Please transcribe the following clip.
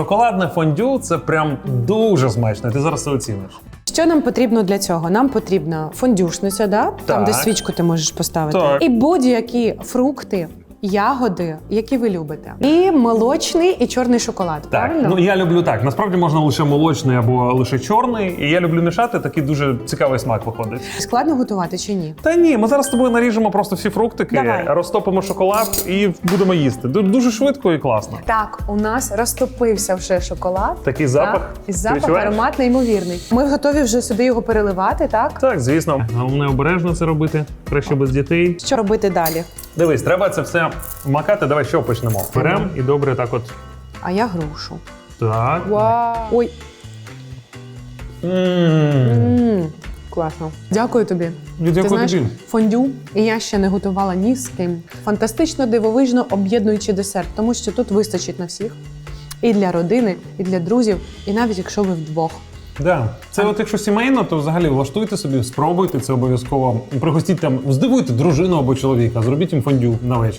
Шоколадне фондю це прям дуже смачно. Ти зараз це оціниш. Що нам потрібно для цього? Нам потрібна фондюшниця, да? там, Так. де свічку ти можеш поставити. Так. І будь-які фрукти, ягоди, які ви любите. І молочний, і чорний шоколад. Так, правильно? ну я люблю так. Насправді можна лише молочний або лише чорний. І я люблю мішати, такий дуже цікавий смак виходить. Складно готувати чи ні? Та ні, ми зараз з тобою наріжемо просто всі фруктики, Давай. розтопимо шоколад і будемо їсти. Дуже швидко і класно. Так, у нас розтопився вже шоколад. Такий запах. Так, і запах аромат неймовірний. Ми готові вже сюди його переливати, так? Так, звісно. Головне обережно це робити. Краще без дітей. Що робити далі? Дивись, треба це все макати. Давай що почнемо. Беремо і добре так от. А я грушу. Так. Вау! Ой, М. м, класно. Дякую тобі. Дякую Ти знаєш, тобі. фондю і я ще не готувала ні з ким. Фантастично дивовижно об'єднуючий десерт, тому що тут вистачить на всіх. І для родини, і для друзів, і навіть якщо ви вдвох. Да. Це от якщо сімейно, то взагалі влаштуйте собі, спробуйте це обов'язково. Пригостіть там, здивуйте дружину або чоловіка, зробіть їм фондю на вечір.